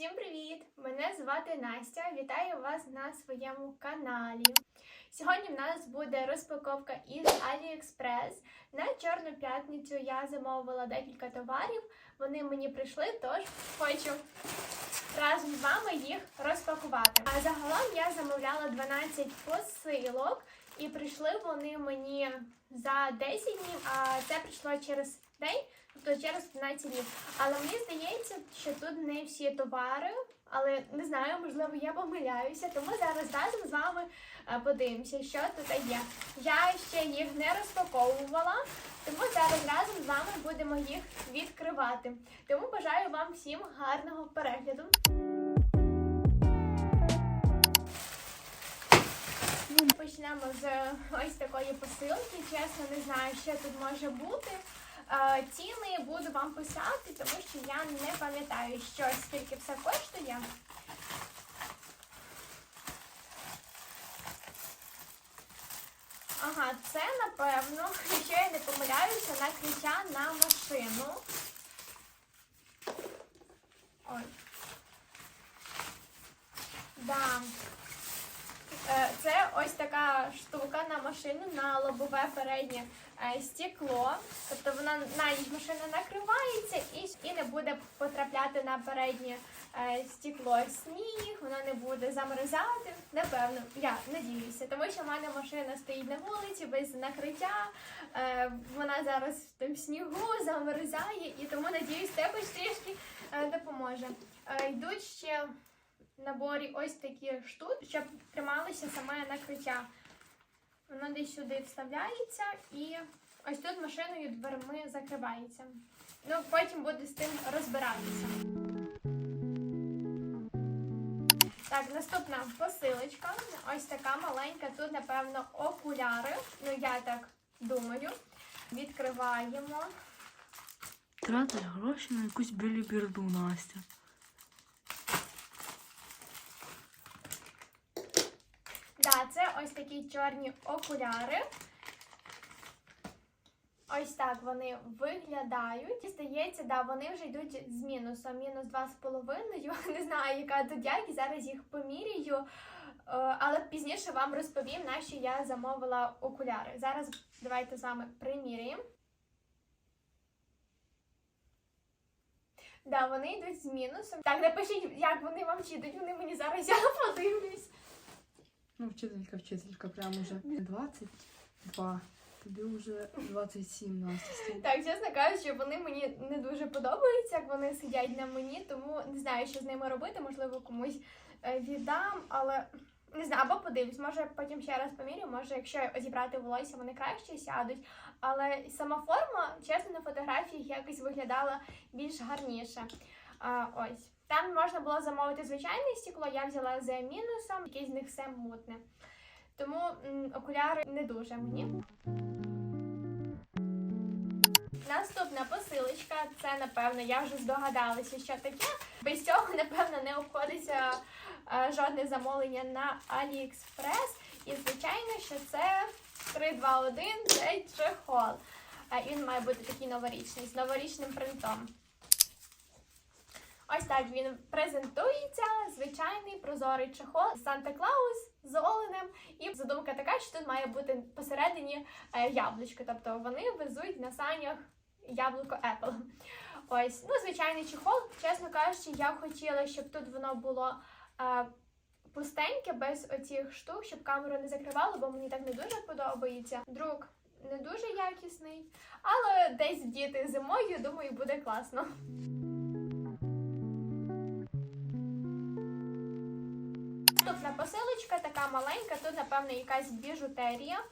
Всім привіт! Мене звати Настя. Вітаю вас на своєму каналі. Сьогодні в нас буде розпаковка із AliExpress. На Чорну п'ятницю я замовила декілька товарів. Вони мені прийшли, тож хочу разом з вами їх розпакувати. А загалом я замовляла 12 посилок, і прийшли вони мені за 10 днів, а це прийшло через день, тобто через 15 днів. Але мені здається, що тут не всі товари, але не знаю, можливо, я помиляюся. Тому зараз разом з вами е, подивимося, що тут є. Я ще їх не розпаковувала, тому зараз разом з вами будемо їх відкривати. Тому бажаю вам всім гарного перегляду. Почнемо з ось такої посилки. Чесно, не знаю, що тут може бути. Е, Ціни буду вам писати, тому що я не пам'ятаю, що скільки все коштує. Ага, це напевно, якщо я не помиляюся, накриття на машину. Ой. Да. Е, Це ось така штука на машину, на лобове переднє е, стекло. Тобто вона на машина накривається і, і не буде потрапляти на переднє е, стекло сніг, воно не буде замерзати. Напевно, я надіюся, тому що в мене машина стоїть на вулиці без накриття. Вона зараз в тому снігу замерзає, і тому надіюсь, хоч трішки допоможе. Йдуть ще наборі ось такі штуки, щоб трималося саме накриття. Воно десь сюди вставляється і ось тут машиною дверми закривається. Ну, потім буду з тим розбиратися. Так, наступна посилочка. Ось така маленька. Тут, напевно, окуляри. Ну, я так думаю. Відкриваємо. Тратиш гроші на якусь біліберду, Настя. Да, це ось такі чорні окуляри. Ось так вони виглядають. І здається, да, вони вже йдуть з мінусом. Мінус 2,5. Не знаю, яка тут якість. Зараз їх поміряю. Е, Але пізніше вам розповім, на що я замовила окуляри. Зараз давайте з вами приміряємо. Да, вони йдуть з мінусом. Так, напишіть, як вони вам чи йдуть. Вони мені зараз я подивлюсь. Ну, вчителька, вчителька, прям уже 22. Тобі вже 27, Настя. стає. Так, чесно кажучи, вони мені не дуже подобаються, як вони сидять на мені, тому не знаю, що з ними робити. Можливо, комусь е, віддам, але не знаю, або подивлюсь. Може потім ще раз помірю, може, якщо зібрати волосся, вони краще сядуть. Але сама форма, чесно, на фотографіях якось виглядала більш гарніше. А, ось. Там можна було замовити звичайне стекло, я взяла з мінусом, якесь з них все мутне. Тому окуляри не дуже мені. Наступна посилочка, це напевно, я вже здогадалася, що таке. Без цього, напевно, не обходиться е, жодне замовлення на AliExpress. І звичайно, що це 3, 2, 1, це чехол. Він має бути такий новорічний, з новорічним принтом. Ось так він презентується. Звичайний прозорий чехол Санта-Клаус з оленем. І задумка така, що тут має бути посередині е, яблучко. Тобто вони везуть на санях яблуко Apple. Ось, ну, звичайний чехол. Чесно кажучи, я хотіла, щоб тут воно було е, пустеньке, без оцих штук, щоб камеру не закривало, бо мені так не дуже подобається. Друк не дуже якісний, але десь діти зимою, думаю, буде класно. Посилочка така маленька, тут, напевно, якась біжутерія.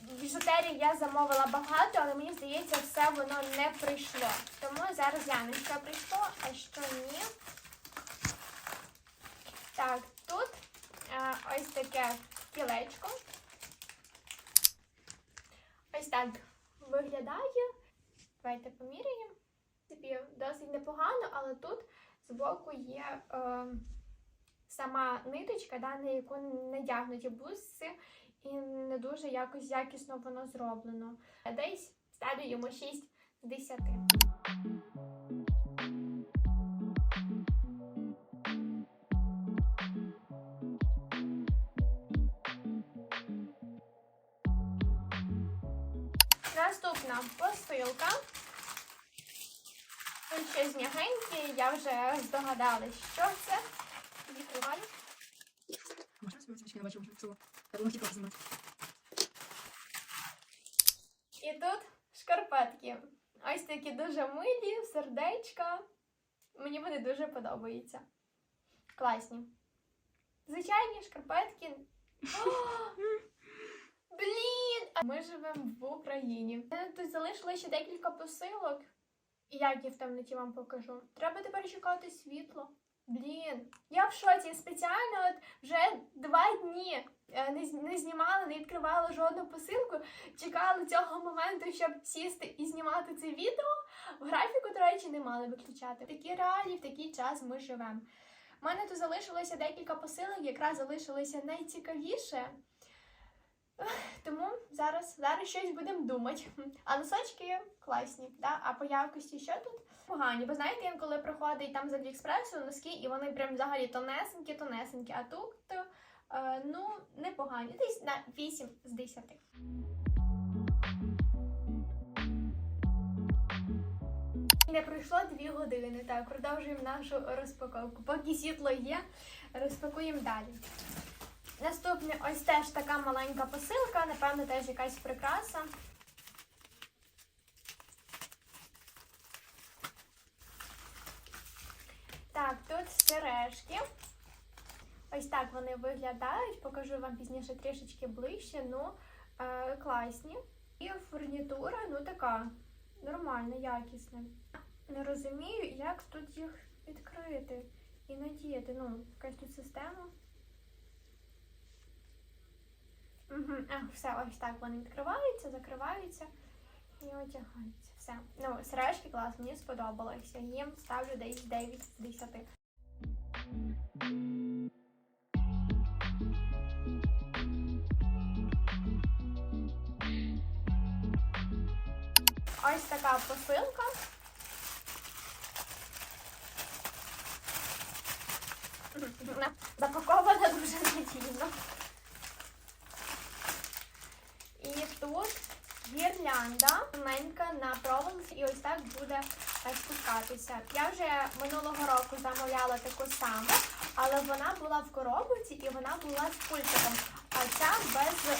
Біжутерії я замовила багато, але мені здається, все воно не прийшло. Тому зараз гляну, що прийшло, а що ні. Так, тут е, ось таке кілечко. Ось так виглядає. Давайте поміряємо. Принципі, досить непогано, але тут збоку є. Е, сама ниточка, да, на яку надягнуті блузці, і не дуже якось якісно воно зроблено. Десь ставлю йому 6 з 10. Наступна посилка. Тут щось я вже здогадалась, що це. Відкриваю. І тут шкарпетки. Ось такі дуже милі, сердечка. Мені вони дуже подобаються. Класні. Звичайні шкарпетки. Блін! Ми живемо в Україні. Тут залишилося ще декілька посилок. І як я в темноті вам покажу. Треба тепер чекати світло. Блін, я в шоці. Спеціально от вже два дні е, не, знімала, не відкривала жодну посилку. Чекала цього моменту, щоб сісти і знімати це відео. Графіку, до речі, не мали виключати. Такі реалії, в такий час ми живемо. У мене тут залишилося декілька посилок, якраз залишилося найцікавіше. Тому зараз, зараз щось будемо думати. А носочки класні, да? а по якості що тут? Погані. Бо знаєте, інколи приходить там з Аліекспресу носки, і вони прям взагалі тонесенькі, тонесенькі, а тут е, ну непогані. Десь на 8 з 10. Не пройшло дві години. Так, продовжуємо нашу розпаковку. Поки світло є, розпакуємо далі. Наступне ось теж така маленька посилка, напевно, теж якась прикраса. Так, тут сережки. Ось так вони виглядають. Покажу вам пізніше трішечки ближче. Ну, е, класні. І фурнітура, ну така нормальна, якісна. Не розумію, як тут їх відкрити і надіяти. Ну, якась тут система. Угу. А, все, ось так вони відкриваються, закриваються і одягаються. Все. Ну, сережки клас, мені сподобалося. Їм ставлю десь 9 з 10. Ось така посилка. Запакована дуже надійно. І тут гірлянда маленька на проволоці, і ось так буде спускатися. Я вже минулого року замовляла таку саму, але вона була в коробці і вона була з пультиком. А ця без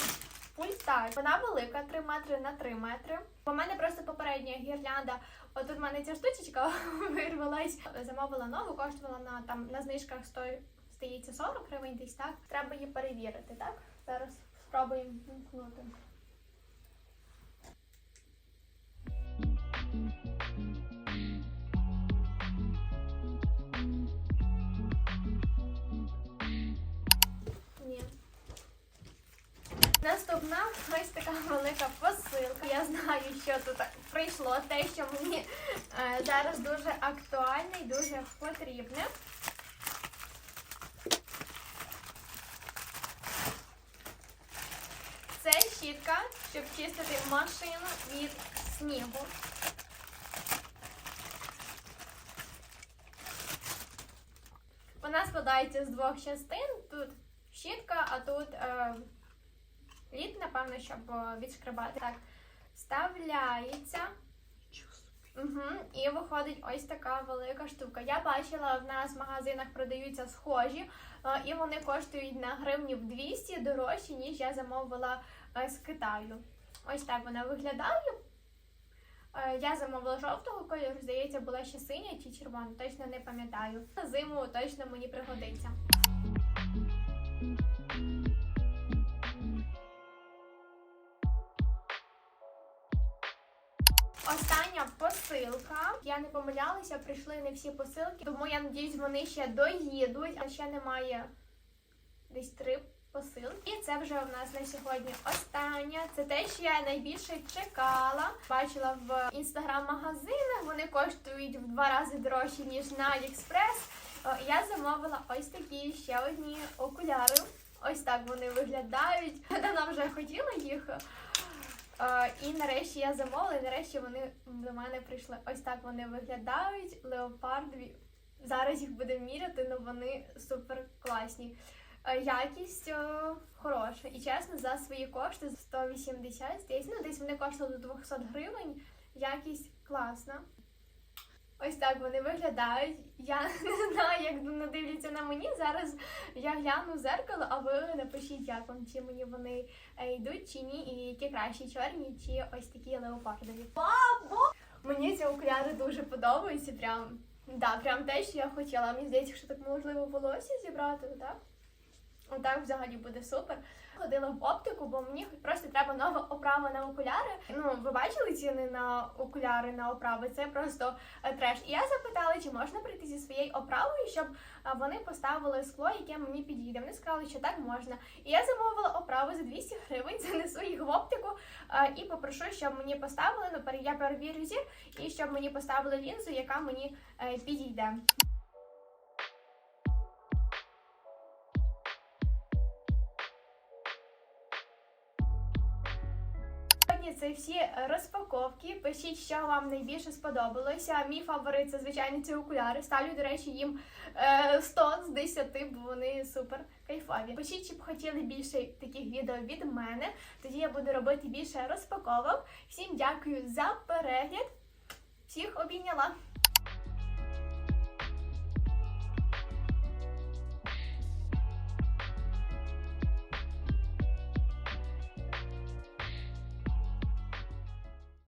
пульта. Вона велика, 3 метри на 3 метри. У мене просто попередня гірлянда. Отут в мене ця штучечка вирвалась. Замовила нову, коштувала на там на знижках сто- стається 40 гривень десь так. Треба її перевірити, так? Зараз спробуємо вмкнути. Наступна ось така велика посилка. Я знаю, що тут прийшло те, що мені е, зараз дуже актуальне і дуже потрібне. Це щітка, щоб чистити машину від снігу. Вона складається з двох частин. Тут щітка, а тут е, лід, напевно, щоб е, відшкребати. Так, вставляється. Угу. І виходить ось така велика штука. Я бачила, в нас в магазинах продаються схожі, е, і вони коштують на гривнів 200 дорожче, ніж я замовила е, з Китаю. Ось так вона виглядає. Я замовила жовтого кольору, здається, була ще синя чи червона, точно не пам'ятаю. На зиму точно мені пригодиться. Посилка. Я не помилялася, прийшли не всі посилки, тому я надіюсь, вони ще доїдуть, а ще немає десь три посилки. І це вже у нас на сьогодні остання. Це те, що я найбільше чекала. Бачила в інстаграм-магазинах. Вони коштують в два рази дорожче, ніж на Аліекспрес. Я замовила ось такі ще одні окуляри. Ось так вони виглядають. Давно вже хотіла їх. І нарешті я замовила, і нарешті вони до мене прийшли. Ось так вони виглядають. Леопардові. Зараз їх будемо міряти, але вони супер класні. Якість е, хороша. І чесно, за свої кошти 180, здається, ну десь вони коштували до 200 гривень. Якість класна. Ось так вони виглядають. Я не знаю, як вони дивляться на мені. Зараз я гляну в зеркало, а ви напишіть, як вам, чи мені вони е, йдуть, чи ні, і які кращі чорні, чи ось такі леопардові. Мені ці окуляри дуже подобаються. Прям, да, прям те, що я хотіла. Мені здається, що так можливо волосся зібрати, так? Отак взагалі буде супер. Ходила в оптику, бо мені просто треба нова оправа на окуляри. Ну, ви бачили ціни на окуляри на оправи? Це просто е, треш. І я запитала, чи можна прийти зі своєю оправою, щоб е, вони поставили скло, яке мені підійде. Вони сказали, що так можна. І я замовила оправу за 200 гривень, занесу їх в оптику е, і попрошу, щоб мені поставили. Ну, я перевірю зір, і щоб мені поставили лінзу, яка мені підійде. Це всі е, розпаковки. Пишіть, що вам найбільше сподобалося. Мій фаворит це звичайно ці окуляри. Ставлю, до речі, їм е, 100 з 10, бо вони супер кайфові. Пишіть, чи б хотіли більше таких відео від мене. Тоді я буду робити більше розпаковок. Всім дякую за перегляд. Всіх обійняла.